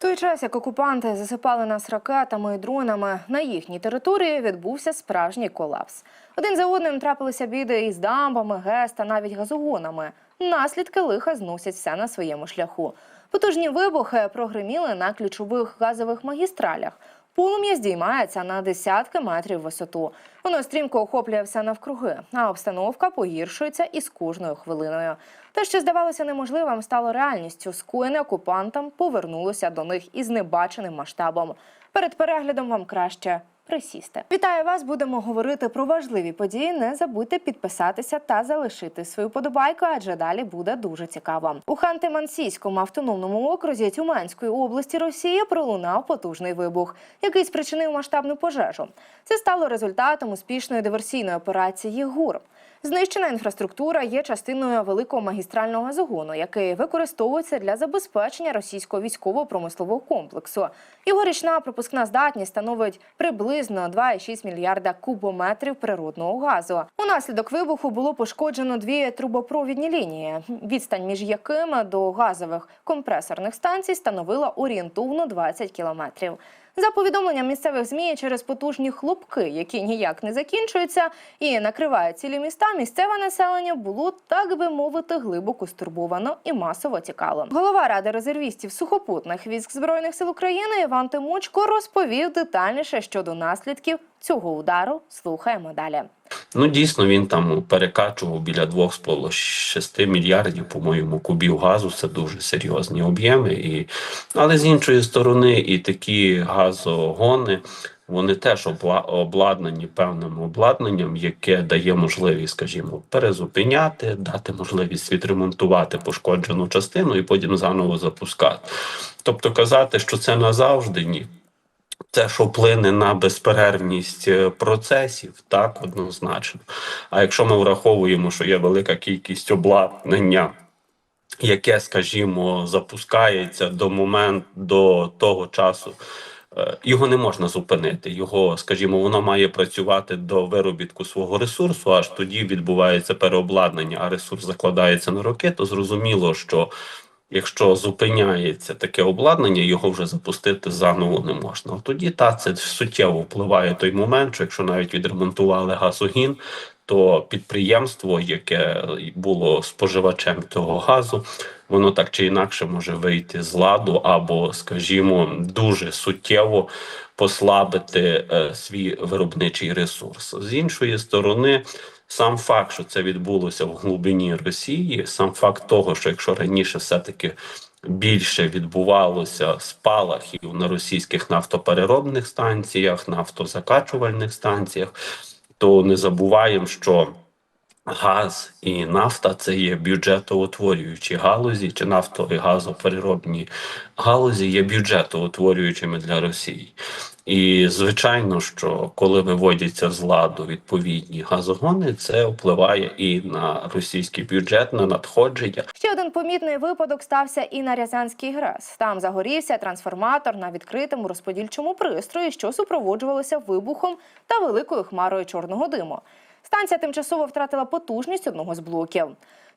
Той час, як окупанти засипали нас ракетами і дронами, на їхній території відбувся справжній колапс. Один за одним трапилися біди із дамбами, ГЕС та навіть газогонами. Наслідки лиха зносять все на своєму шляху. Потужні вибухи прогриміли на ключових газових магістралях. Полум'я здіймається на десятки метрів висоту. Воно стрімко охоплює все навкруги, а обстановка погіршується із кожною хвилиною. Те, що здавалося неможливим, стало реальністю. Скоєне окупантам повернулося до них із небаченим масштабом. Перед переглядом вам краще присісти. Вітаю вас! Будемо говорити про важливі події. Не забудьте підписатися та залишити свою подобайку, адже далі буде дуже цікаво. У Ханты-Мансійському автономному окрузі Тюменської області Росії пролунав потужний вибух, який спричинив масштабну пожежу. Це стало результатом успішної диверсійної операції ГУР. Знищена інфраструктура є частиною великого магістрального газогону, який використовується для забезпечення російського військово-промислового комплексу. Його річна пропускна здатність становить приблизно 2,6 мільярда кубометрів природного газу. Унаслідок вибуху було пошкоджено дві трубопровідні лінії, відстань між якими до газових компресорних станцій становила орієнтовно 20 кілометрів. За повідомленням місцевих змі, через потужні хлопки, які ніяк не закінчуються і накривають цілі міста, місцеве населення було, так би мовити, глибоко стурбовано і масово тікало. Голова ради резервістів сухопутних військ збройних сил України Іван Тимучко розповів детальніше щодо наслідків цього удару. Слухаємо далі. Ну, дійсно, він там перекачував біля 2,6 мільярдів, по-моєму, кубів газу. Це дуже серйозні об'єми. І... Але з іншої сторони, і такі газогони. Вони теж обла- обладнані певним обладнанням, яке дає можливість, скажімо, перезупиняти, дати можливість відремонтувати пошкоджену частину і потім заново запускати. Тобто казати, що це назавжди ні. Це що вплине на безперервність е, процесів, так однозначно. А якщо ми враховуємо, що є велика кількість обладнання, яке, скажімо, запускається до моменту до того часу, е, його не можна зупинити. Його, скажімо, воно має працювати до виробітку свого ресурсу, аж тоді відбувається переобладнання, а ресурс закладається на роки, то зрозуміло, що Якщо зупиняється таке обладнання, його вже запустити заново не можна. Тоді та це суттєво впливає той момент, що якщо навіть відремонтували газогін, то підприємство, яке було споживачем того газу, воно так чи інакше може вийти з ладу, або, скажімо, дуже суттєво послабити е, свій виробничий ресурс. З іншої сторони. Сам факт, що це відбулося в глибині Росії, сам факт того, що якщо раніше все-таки більше відбувалося спалахів на російських нафтопереробних станціях, нафтозакачувальних станціях, то не забуваємо, що газ і нафта це є бюджетоутворюючі галузі, чи нафто і газопереробні галузі є бюджетоутворюючими для Росії. І звичайно, що коли виводяться з ладу відповідні газогони, це впливає і на російський бюджет, на надходження. Ще один помітний випадок стався і на Рязанський ГРЕС. Там загорівся трансформатор на відкритому розподільчому пристрої, що супроводжувалося вибухом та великою хмарою чорного диму. Станція тимчасово втратила потужність одного з блоків.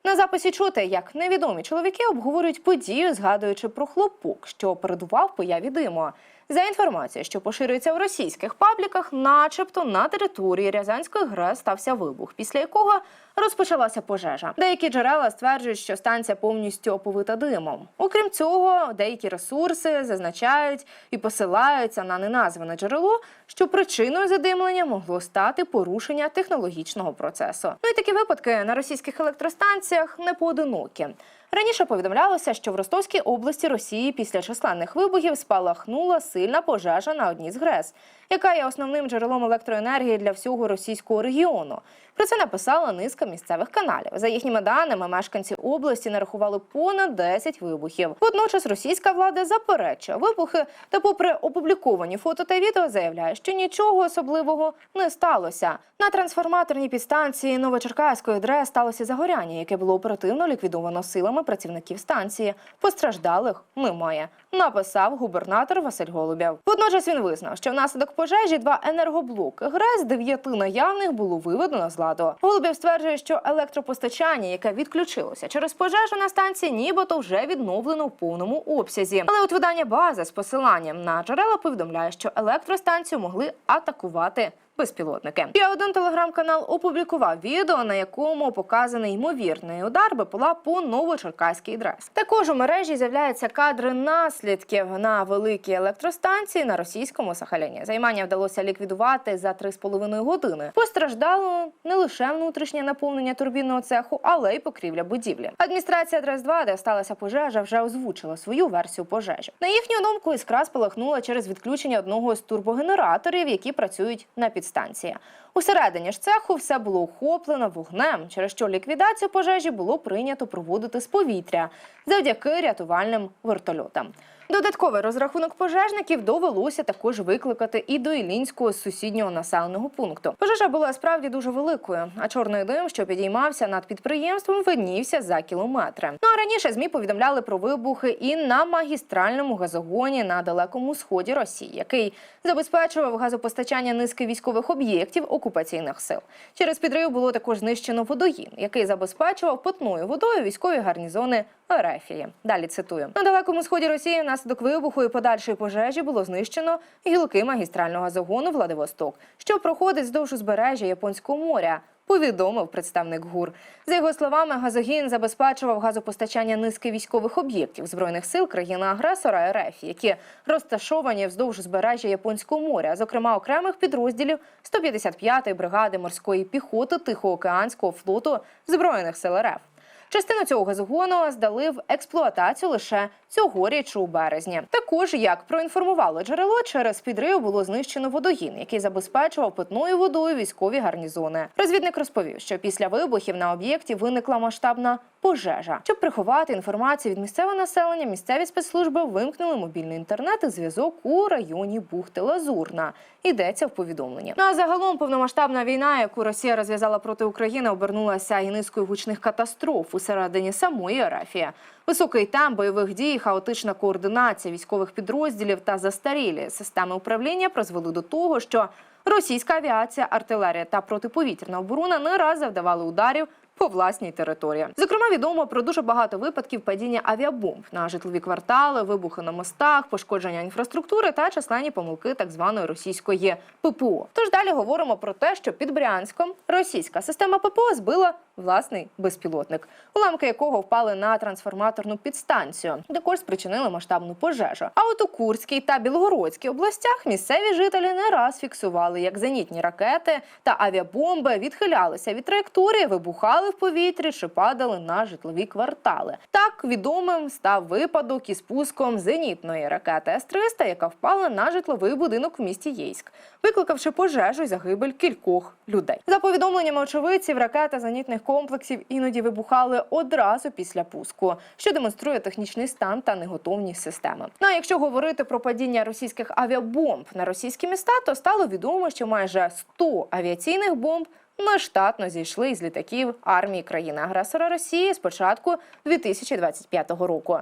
На записі чути, як невідомі чоловіки обговорюють подію, згадуючи про хлопок, що передував появі диму. За інформацією, що поширюється в російських пабліках, начебто на території Рязанської ГРЕС стався вибух, після якого розпочалася пожежа. Деякі джерела стверджують, що станція повністю оповита димом. Окрім цього, деякі ресурси зазначають і посилаються на неназване джерело, що причиною задимлення могло стати порушення технологічного процесу. Ну і такі випадки на російських електростанціях не поодинокі. Раніше повідомлялося, що в Ростовській області Росії після численних вибухів спалахнула сильна пожежа на одній з ГРЕС, яка є основним джерелом електроенергії для всього російського регіону. Про це написала низка місцевих каналів. За їхніми даними, мешканці області нарахували понад 10 вибухів. Водночас російська влада заперечує вибухи та, попри опубліковані фото та відео, заявляє, що нічого особливого не сталося. На трансформаторній підстанції Новочеркаської ДРЕ сталося загоряння, яке було оперативно ліквідовано силами працівників станції. Постраждалих немає. Написав губернатор Василь Голубєв. Водночас він визнав, що внаслідок пожежі два енергоблоки ГРЕС дев'яти наявних було виведено з ладу. Голубів стверджує, що електропостачання, яке відключилося через пожежу на станції, нібито вже відновлено в повному обсязі. Але от видання база з посиланням на джерела повідомляє, що електростанцію могли атакувати. Безпілотники. Ще один телеграм-канал опублікував відео, на якому показаний ймовірний удар БПЛА по Новочеркаській ДРЕС. Також у мережі з'являються кадри наслідків на великій електростанції на російському Сахаліні. Займання вдалося ліквідувати за 3,5 години. Постраждало не лише внутрішнє наповнення турбінного цеху, але й покрівля будівлі. Адміністрація дрес 2 де сталася пожежа, вже озвучила свою версію пожежі. На їхню думку, іскра спалахнула через відключення одного з турбогенераторів, які працюють на підстанції. Усередині ж цеху все було охоплено вогнем, через що ліквідацію пожежі було прийнято проводити з повітря завдяки рятувальним вертольотам. Додатковий розрахунок пожежників довелося також викликати і до Ілінського сусіднього населеного пункту. Пожежа була справді дуже великою, а чорний дим, що підіймався над підприємством, виднівся за кілометри. Ну а раніше змі повідомляли про вибухи і на магістральному газогоні на далекому сході Росії, який забезпечував газопостачання низки військових об'єктів окупаційних сил. Через підрив було також знищено водогін, який забезпечував питною водою військові гарнізони Ерефії. Далі цитую: на далекому сході Росії внаслідок вибуху і подальшої пожежі було знищено гілки магістрального загону Владивосток, що проходить здовж узбережжя Японського моря. Повідомив представник ГУР. За його словами, газогін забезпечував газопостачання низки військових об'єктів збройних сил країни-агресора РФ, які розташовані вздовж узбережжя Японського моря, зокрема окремих підрозділів 155-ї бригади морської піхоти Тихоокеанського флоту збройних сил РФ. Частину цього газогону здали в експлуатацію лише цьогоріч у березні. Також, як проінформувало джерело, через підрив було знищено водогін, який забезпечував питною водою військові гарнізони. Розвідник розповів, що після вибухів на об'єкті виникла масштабна пожежа. Щоб приховати інформацію від місцевого населення, місцеві спецслужби вимкнули мобільний інтернет і зв'язок у районі бухти Лазурна. Йдеться в повідомленні. Ну а загалом повномасштабна війна, яку Росія розв'язала проти України, обернулася і низкою гучних катастроф усередині самої Арафії. Високий темп бойових дій, хаотична координація військових підрозділів та застарілі системи управління призвели до того, що російська авіація, артилерія та протиповітряна оборона не раз завдавали ударів по власній території. Зокрема, відомо про дуже багато випадків падіння авіабомб на житлові квартали, вибухи на мостах, пошкодження інфраструктури та численні помилки так званої російської ППО. Тож далі говоримо про те, що під Брянськом російська система ППО збила власний безпілотник, уламки якого впали на трансформаторну підстанцію, також спричинили масштабну пожежу. А от у Курській та Білгородській областях місцеві жителі не раз фіксували, як зенітні ракети та авіабомби відхилялися від траєкторії, вибухали в повітрі чи падали на житлові квартали. Так відомим став випадок із пуском зенітної ракети С-300, яка впала на житловий будинок в місті Єйськ, викликавши пожежу і загибель кількох людей. За повідомленнями очевидців, ракети зенітних комплексів іноді вибухали одразу після пуску, що демонструє технічний стан та неготовність системи. Ну а якщо говорити про падіння російських авіабомб на російські міста, то стало відомо, що майже 100 авіаційних бомб нештатно зійшли із літаків армії країни-агресора Росії з початку 2025 року.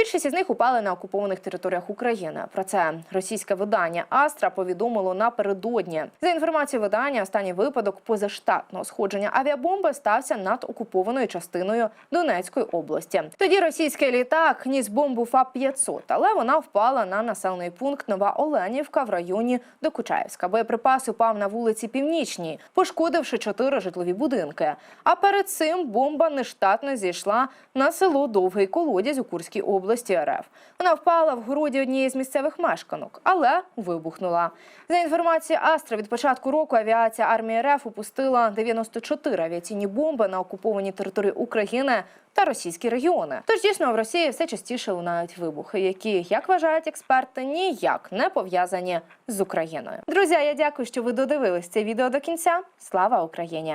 Більшість із них упали на окупованих територіях України. Про це російське видання Астра повідомило напередодні. За інформацією видання, останній випадок позаштатного сходження авіабомби стався над окупованою частиною Донецької області. Тоді російський літак ніс бомбу ФАП 500 але вона впала на населений пункт Нова Оленівка в районі Докучаєвська. Боєприпас упав на вулиці Північній, пошкодивши чотири житлові будинки. А перед цим бомба нештатно зійшла на село Довгий Колодязь у Курській області РФ. Вона впала в городі однієї з місцевих мешканок, але вибухнула. За інформацією Астра, від початку року авіація армії РФ упустила 94 авіаційні бомби на окупованій території України та російські регіони. Тож дійсно в Росії все частіше лунають вибухи, які, як вважають експерти, ніяк не пов'язані з Україною. Друзі, я дякую, що ви додивились це відео до кінця. Слава Україні!